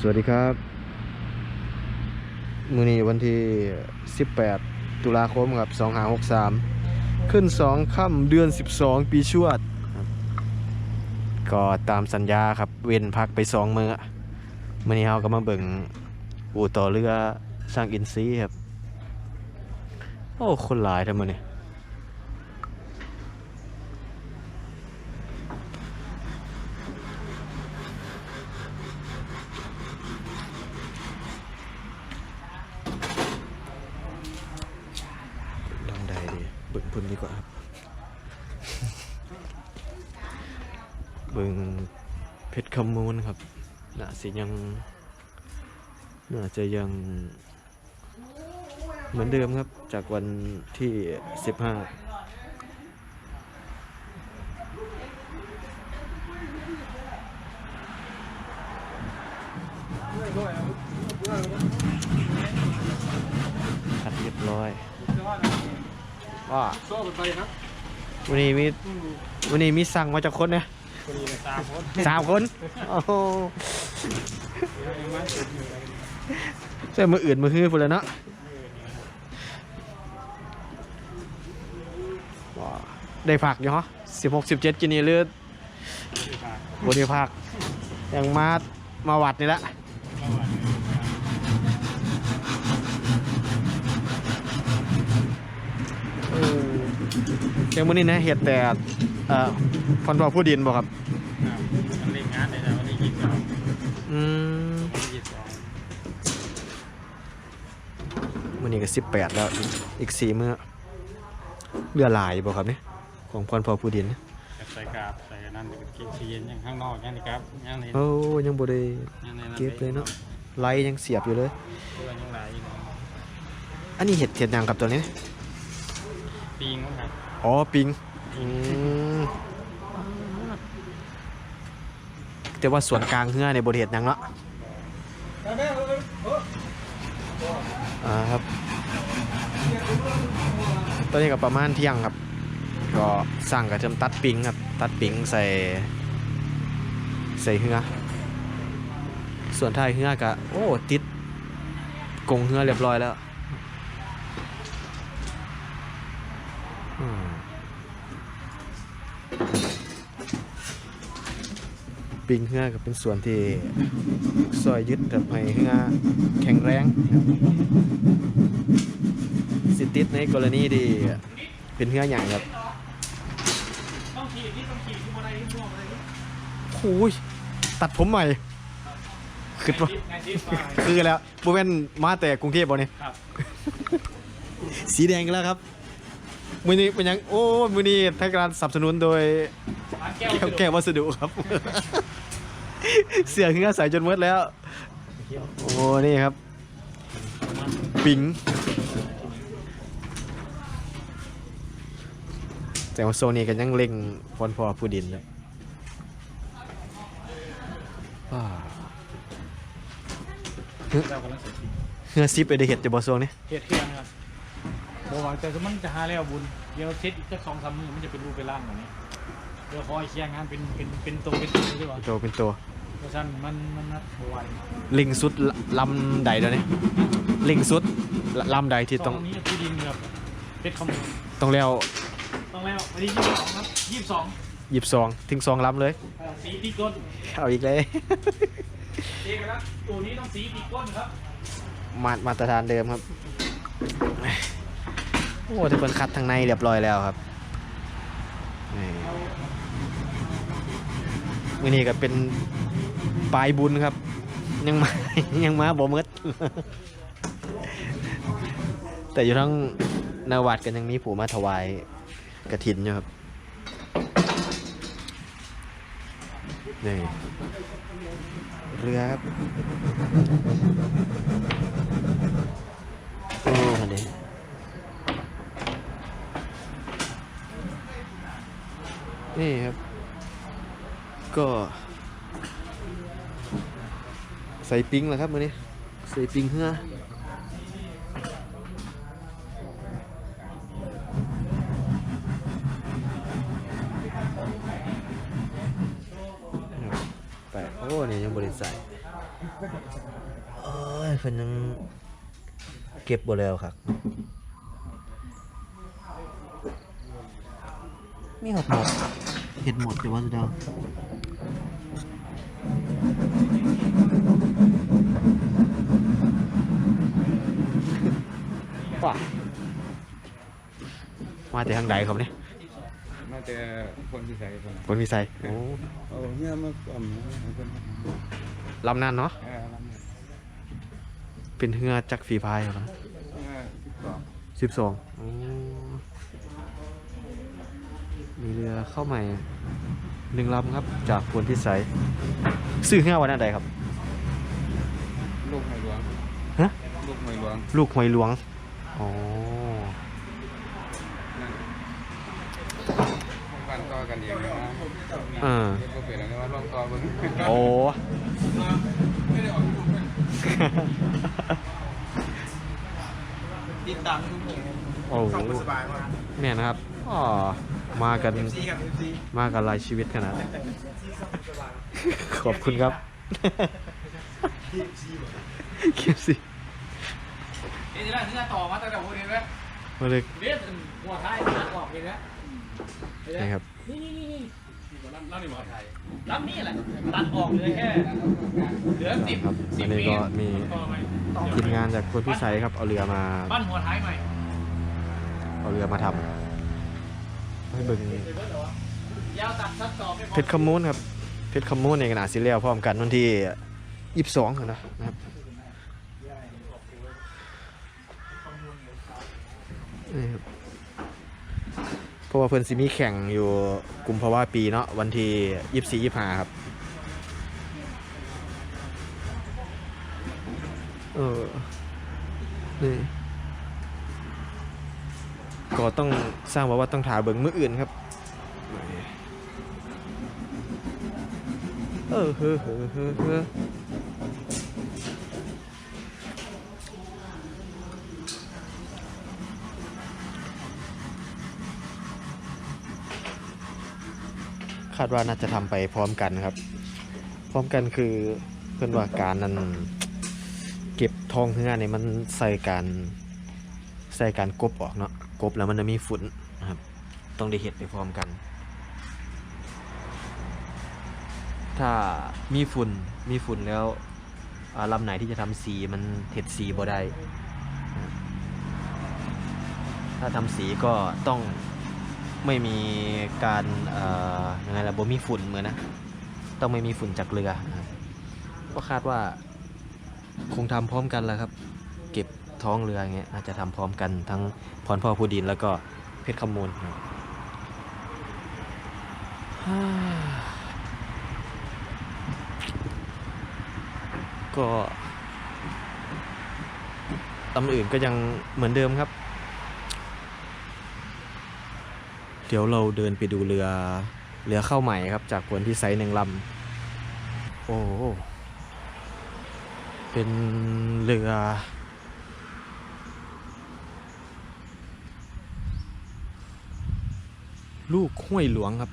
สวัสดีครับ มือนี้วันที่ 18 ตุลาคมครับ2563 ขึ้น 2ค่ำเดือน 12 ปีชวด ก็ตามสัญญาครับ เว้นพักไป 2 มือมื้อนี้เราก็มาเบิ่งอู่ต่อเรือสร้างอินซีครับ โอ้ คนหลายทั้งมือนี้ลองได้ดีเบิ่ง พุ่นดีกว่าครับเบิงเพชรขมูลครับน่าสิยังน่าจะยังเหมือนเดิมครับจากวันที่ 15 คัดเรียบร้อย ว่าโซ่ไปครับวันนี้มีวันนี้มีสั่งมาจากคนเนี่ยคนนี้สามคนสามคนโอ้โหใช่มืออื่นมือคือพุ่นแล้วเนาะว้าได้ผักอยู่ฮะสิบหกสิบเจ็ดกินนี่เลือดบริภาคยังมามาวัดนี่แหละเออเดี๋ยวมื้อนี้นะเห็ดแต่เอ่อพรบผู้ดินบ่ครับมันเล่นงานในวันที่ยี่สิบสองอืมยี่สิบสองมื้อนี้ก็สิบแปดแล้วอีกอีกสี่มื้อเรือหลายบ่ครับเนี่ยของพรพผู้ดินเนี่ยใส่กาบใส่นั่นกินซีเย็นอย่างข้างนอกอย่างนี้ครับอย่างนี้โอ้ยังบ่ได้อย่างนี้เก็บเลยเนาะไลยังเสียบอยู่เลยตัวยังหลายอยู่อันนี้เห็ดเห็ดหยังกับตัวนี้ ปีงครับ อ๋อปิงอืมแต่ว่าส่วนกลางเฮือในบริเห็ดหยังเนาะอ่าครับ ตอนนี้ก็ประมาณเที่ยงครับ ก็สั่งกระเทียมตัดปิงครับ ตัดปิงใส่ ใส่เฮือส่วนท้ายเฮือก็โอ้ติดกรงเฮือเรียบร้อยแล้ว ปิงเฮือก็เป็นส่วนที่ซอยยึดทำให้เฮือแข็งแรงครับสิติดในกรณีที่เป็นเฮือใหญ่ครับต้องขี่ที่ต้องขี่ที่บันไดที่ม่วงอะไรนี่โอ้ยตัดผมใหม่คือว่าไงที่ฝ่ายคือแล้วบุแม่นมาแต่กรุงเทพบ่เนี่ยครับสีแดงอีกแล้วครับ มือนี้เป็นยังโอ้มือนี้ทางการสนับสนุนโดยแก้วแก้ววัสดุครับ เสือขึ้นใส่จนหมดแล้ว โอ้นี่ครับ ปิงแต่ว่าโซนี่กันยังเล็งพรพอผู้ดินเลยเฮือซิปไปได้เห็ดจะบ่โซนี่เฮ็ดเครื่องครับ บอกว่าแต่มันจะหาแล้วบุญเดี๋ยวเซ็ตอีกสักสองสามมือมันจะเป็นรูปเป็นร่างแบบนี้เดี๋ยวคอยเคลียร์งานเป็นเป็นเป็นตัวเป็นตัวใช่ป่ะเป็นตัวเป็นตัวเพราะฉะนั้นมันมันนัดบไหวลิงสุดลลำใดแล้วเนี่ยลิงสุดลลำใดที่ตต้รองงนี้ที่ดินกับเพชรขโมยต้องแล้วต้องแล้ววันที่ยี่สิบสองครับยี่สิบสองหยิบซองทิ้งซองลำเลย สีตีก้นเอาอีกเลยเอกลักษณ์ตัวนี้ต้องสีตีก้นครับ มามาตรฐานเดิมครับ โอ้ทุกคนคัดทางในเรียบร้อยแล้วครับนี่มือนี้ก็เป็นปลายบุญครับ ยังมายังมาบ่มืดแต่อยู่ทั้งนาวัดกันยังมีผู้มาถวายกระถินอยู่ครับนี่เรือครับโอ้ฮันเด นี่ครับ ก็ใส่ปิงแล้วครับมือนี้ใส่ปิงเหือแต่โอ้นี่ยังบริใส่โอ้ยเพิ่นยังเก็บบ่แล้วครับ มีหดหมดเห็ดหมดจะว่าสุดยอดว้ามาแต่ทางใดครับเนี่ยน่าจะคนที่ใส่คนคนมีใส่โอ้เอาเนี่ยมาอ่ำเอาคนลำนั้นเนาะเออลำเนี่ยเป็นเฮือจักฝีพายครับเออสิบสองสิบสอง มีเรือเข้าใหม่หนึ่งลำครับ จากพวนพิสัยซื้อเฮือวันนั้นใดครับ ลูกหอยหลวงฮะ ลูกหอยหลวงลูกหอยหลวงอ๋อนั่นกันต่อกันเองนะอ่าเดี๋ยวก็เปลี่ยนแล้วว่าลองต่อเบิ่งโอ้ติดตามทุกอย่างโอ้โหแม่นะครับอ๋อ มากันซีครับซีมากันหลายชีวิตขนาดนี้ขอบคุณครับเคียบสิเอ๊ะนี่ละนี่ละต่อมาตั้งแต่พวกนี้ไหมมาเลยเรียกหัวท้ายตัดออกเลยนะนี่ครับนี่นี่นี่นี่ลำลำนี่หัวท้ายลำนี่แหละตัดออกเลยแค่เหลือสิบครับสิอับนนี้เมก็ตรมีต่อไหมทีมงานจากพวนพิสัยครับ เอาเรือมา ปั้นหัวท้ายใหม่เอาเรือมาทำ ให้เบิ่งยาวตัดซัดต่อไม่พอเพชรขมูนครับเพชรขมูนในขณะสิเลียวพร้อมกันวันที่ยี่สิบสองนะนะครับนี่ครับเพราะว่าเพิ่นสิมีแข่งอยู่กุมภาวะปีเนาะวันที่ยี่สิบสี่ยี่สิบห้าครับเออนี่ ก็ต้องสร้างว่าว่าต้องถาเบิงมืออื่นครับ เออเฮ้อเฮ้อเฮ้อเฮ้อคาดว่าน่าจะทำไปพร้อมกันครับ พร้อมกันคือเพื่อนว่าการนั้นเก็บทองเฮือเนี่ยมันใส่การใส่การกบออกเนาะ กบแล้วมันจะมีฝุ่นนะครับ ต้องได้เห็ดไปพร้อมกัน ถ้ามีฝุ่นมีฝุ่นแล้วลำไหนที่จะทำสีมันเห็ดสีบ่ได้ถ้าทำสีก็ต้องไม่มีการยังไงล่ะบ่มีฝุ่นเหมือนนะ ต้องไม่มีฝุ่นจากเรือก็คาดว่าคงทำพร้อมกันแล้วครับ ท้องเรืออย่างเงี้ยอาจจะทำพร้อมกันทั้งพรพ่อผู้ดินแล้วก็เพชรขมูลครับฮ่าก็ลำอื่นก็ยังเหมือนเดิมครับ เดี๋ยวเราเดินไปดูเรือเรือเข้าใหม่ครับ จากคนที่ไซส์หนึ่งลำโอ้เป็นเรือ ลูกห้วยหลวงครับ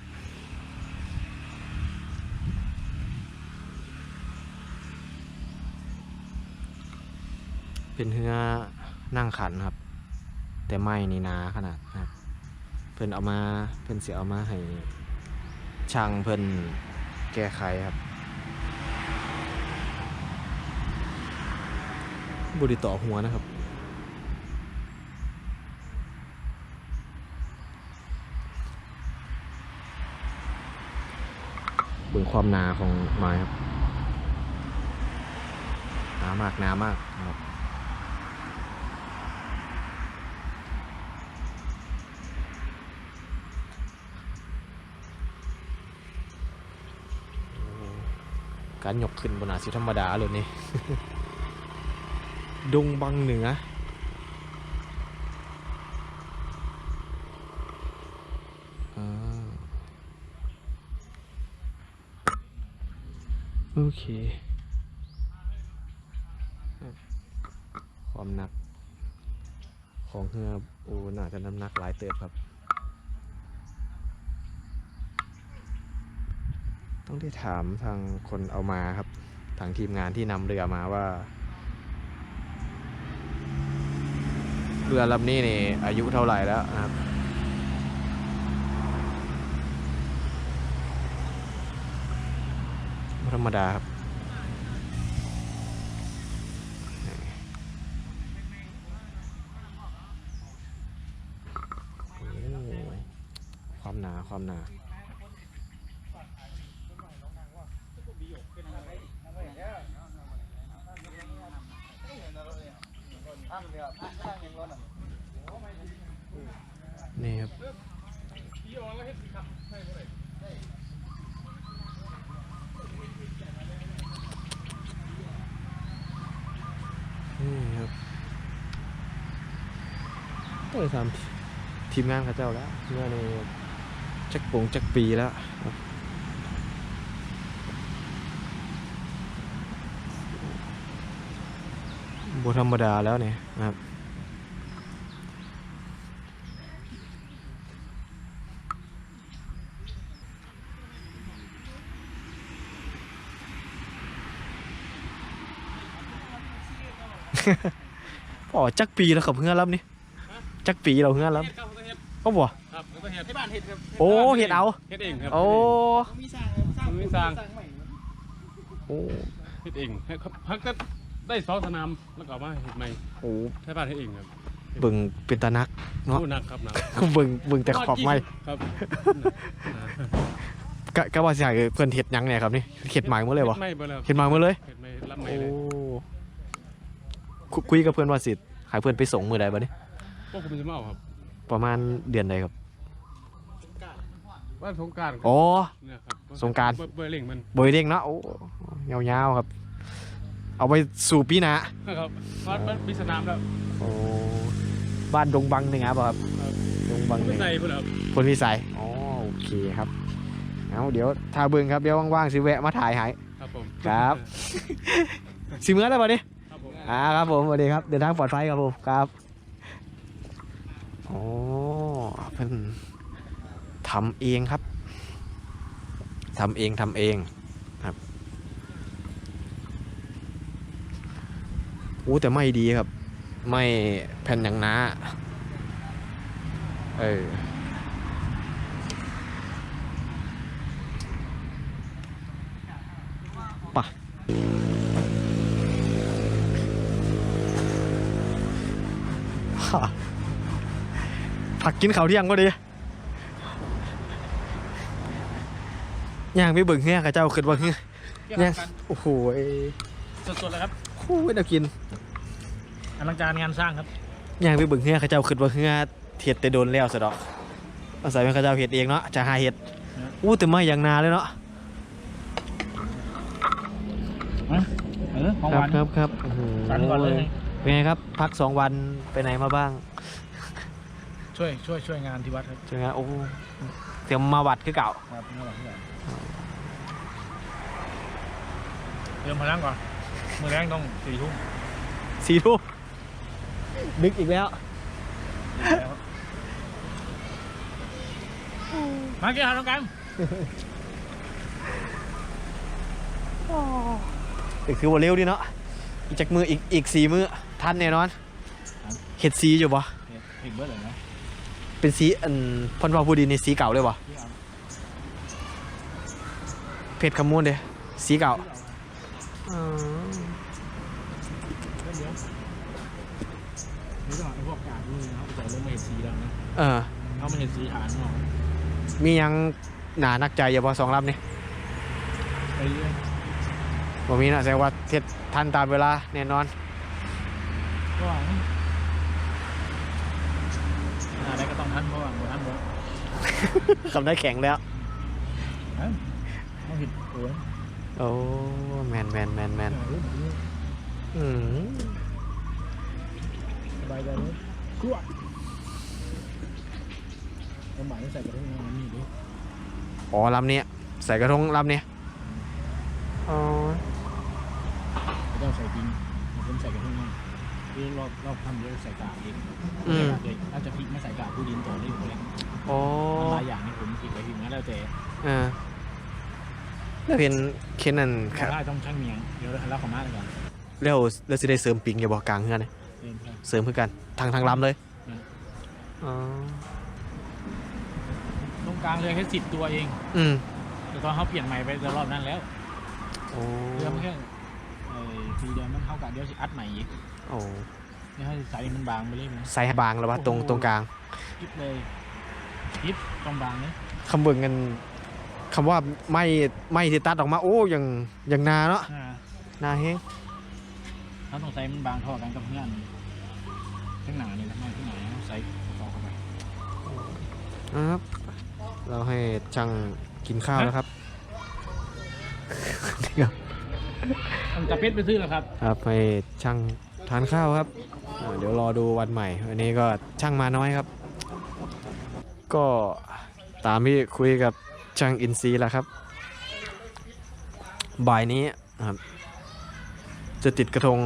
เป็นเรือนั่งขันครับ แต่ไม่นี่นาขนาดนะครับ เพิ่นเอามาเพิ่นเสียเอามาให้ช่างเพิ่นแก้ไขครับบริต่อหัวนะครับ เบิ่งความหนาของไม้ครับหนามากหนามากครับการยกขึ้นบนอาสิธรรมดาเลยนี่ ดงบังเหนือ โอเคความหนัก ของเฮือโอ้น่าจะน้ำหนักหลายเติบครับ ต้องได้ถามทางคนเอามาครับ ทางทีมงานที่นำเรือมาว่า เรือลำนี้นี่อายุเท่าไหร่แล้วนะครับ ไม่ ธรรมดาครับความหนาความหนานี่ครับ นี่ครับ โอ้ยทำทีมงานเขาเจ้าแล้วเมื่อในจักปงจักปีแล้วครับธรรมดาแล้วเนี่ยนะครับอ๋อจักปีแล้วครับเพื่อนรับนี่ จักปีเราเพื่อนรับครับเฮ็ดก็บ่ครับแล้วก็เฮ็ดที่บ้านเฮ็ดครับโอ้เห็ดเอาเฮ็ดเองครับโอ้มีสร้างสร้างมีสร้างโอ้เฮ็ดเองเฮ็ดครับพักก็ได้สองสนามแล้วก็เอามาเฮ็ดใหม่โอ้ที่บ้านเฮ็ดเองครับเบิ่งเป็นตานักเนาะผู้หนักครับหนักเบิ่งเบิ่งแต่ขอบไม้ครับกะกะว่าสิให้เพิ่นเฮ็ดหยังเนี่ยครับนี่เฮ็ดหมายหมดเลยบ่ไม่บ่แล้วเฮ็ดหมายหมดเลยเฮ็ดไม่รับไม่โอ้เลยคุคุยกับเพื่อนว่าสิให้เพื่อนไปส่งมื้อใดบัดนี้ พวกผมจะมาเอาครับประมาณเดือนใดครับ ว่าสงกรารอ๋อ เนี่ยครับสงกรานต์ เบอร์เบอร์เล่งมันบ่ได้เด้งเนาะโอ้ยาวๆครับ เอาไปสู่ปีหน้านะครับวัดวัดมีสนามแล้ว โอ้บ้านดงบังเหนือบ่ครับครับ ดงบังเหนืไม่อใส่เพื่อนครับพลพิสัยอ๋อโอเคครับ เอาเดี๋ยวถ้าเบิ่งครับ เดี๋ยวว่างๆสิแวะมาถ่ายให้ครับผมครับ สิเมื่อได้ป่ะนี่ครับผม อ่าครับผมสวัสดีครับ เดินทางปลอดภัยครับผม ครับโอ้เพิ่นทำเองครับทำเองทำเองครับโอ้แต่ไม่ดีครับ ไม่แผ่นอย่างหนาเออปะ ผักกินข้าวเที่ยงก็ดีย่างไปเบิ่งเงี้ยกับเจ้าขึ้นว่าเงี้ยย่างโอ้โหเอ้ยสดๆเลยครับโอ้ยน่ากินอลังการงานสร้างครับย่างไปเบิ่งเงี้ยกับเจ้าขึ้นว่าเงี้ยเห็ดแต่โดนแล้วสะดอกอาศัยเป็นข้าเจ้าเห็ดเองเนาะจะหาเห็ดอู้แต่ไม่อย่างนาเลยเนาะเออของคหรับวานครับครับโอ้โหสันก่อนเลยเป็นไงครับ พักสองวันไปไหนมาบ้าง ช่วยช่วยช่วยงานที่วัดครับใช่ไหมโอ้เตรียมมาวัดคือเก่า ครับงานหลังที่ไหนเตรียมพลังก่อนมือแรงต้องสี่ทุ่มสี่ทุ่มนึกอีกแล้วมาเกี่ยวกับน้องกันแต่คือว่าเร็วดีเนาะอีกจากมืออีกอีกสี่มือทันแน่นอน เห็ดสีอยู่ปะอีกเบิร์ดเลยนะ เป็นสีอันเพันวาพูดีในสีเก่าเลยปะเพชรขมูลเด้สีเก่าอ๋อเดี๋ยวนี่ต้องเอาพวกกาดนี่เขาไปใส่เรื่องมาเห็ดสีแล้วนะเออเขามาเห็ดสีฐานเนาะมียังหนานักใจอย่าพอสองลำนี่ไปเรื่อยผมมีนะแสดงว่าเทศทันตามเวลาแน่นอนก็หวังอะไรก็ต้องทันเพราะว่าหมดทันหมด คำได้แข็งแล้วต้องผิดโอ้ยโอ้แมนแมนแมนแมนอืมสบายใจเลยกลัวกระหม่อมใส่กระทุ่งมันนี่ดิอ๋อลำเนี้ยใส่กระทงลำเนี้ยอ๋อไม่ต้องใส่จริงผมใส่กระทุ่งนั่นคือรอบรอบทำเยอะใส่กาบเองอืม เด็กถ้าจะพลิกไม่ใส่กาบผู้ดินต่อได้หมดเลย อ๋อหลายอย่างนี่ผมคิดไว้ทีนั้นแล้วแต่เออแล้วเห็นเคนนั่นคขารับได้ต้องช่างเมียงเดี๋ยวเราขอมาก่อนแล้วแล้วสิได้เสริมปิงอย่าบอกกลางเฮือนเลยเดินไปเสริมเพื่อกันทางทางลำเลยอืมอ๋อตรงกลางเรือแค่สิบตัวเอง อืมแต่ตอนเขาเปลี่ยนใหม่ไปแต่รอบนั้นแล้วโอ้เรือมันแค่เอ่อปีเดียวมันเข้ากับเดี๋ยวสิอัดใหม่อีกโอ้เดี๋ยวให้ใส่มันบางไปเลยนะใส่ให้บางแล้ววะตรงตรงกลางยิบเลย ยิบตรงบางเลยคำเบิ่งกันคำว่าไม่ไม่ที่ตัดออกมาโอ้ยังยังนาเนาะอ่านาแฮงเขาต้องใส่มันบางเท่ากันกับเพื่อนข้างหน้านี่นะไม่ข้างหน้าเขาใส่ต่อเข้าไปนะครับ เราให้ช่างกินข้าวแล้วครับเดี๋ยวต้องตะเป็ดไปซื้อแล้วครับครับให้ช่างทานข้าวครับอ่าเดี๋ยวรอดูวันใหม่ วันนี้ก็ช่างมาน้อยครับ ก็ตามที่คุยกับช่างอินซีแล้วครับ บ่ายนี้นะครับ จะติดกระทง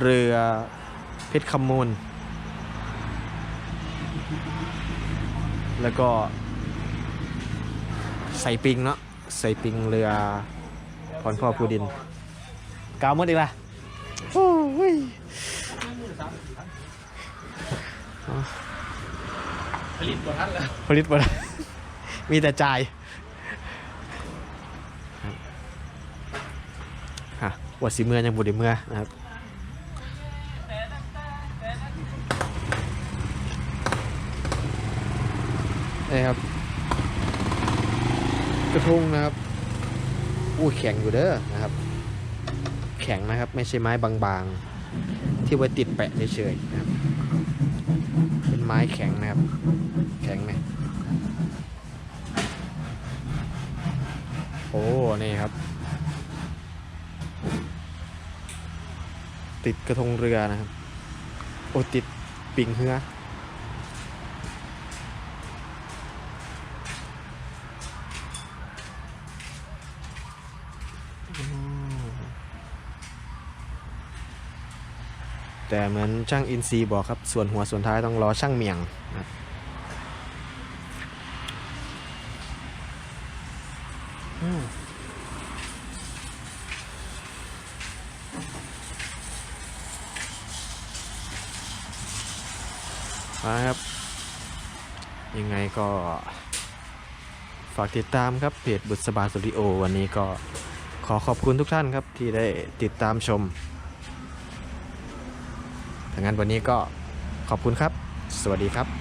เรือเพชรคำมูล แล้วก็ ใส่ปิงเนาะใส่ปิงเรือพรพ่อภูดิน กาวมดอีกละโอ้ย ผลิตตัวทันแล้วผลิตหมดมีแต่จ่ายครับฮะวัดสีเมือยังบุดีเมือนะครับ นี่ครับ กระทงนะครับ อู้แข็งอยู่เด้อนะครับ แข็งนะครับ ไม่ใช่ไม้บางๆ ที่ไว้ติดแปะเฉยๆนะครับ เป็นไม้แข็งนะครับ แข็งไหมโอ้ นี่ครับ ติดกระทงเรือนะครับ โอ้ ติดปิงเฮือ แต่เหมือนช่างอินซีบอกครับ ส่วนหัวส่วนท้ายต้องรอช่างเมียงนะครับอืมาครับ ยังไงก็ ฝากติดตามครับเพจบุษบาสตูดิโอ วันนี้ก็ขอขอบคุณทุกท่านครับที่ได้ติดตามชม งั้นวันนี้ก็ขอบคุณครับ สวัสดีครับ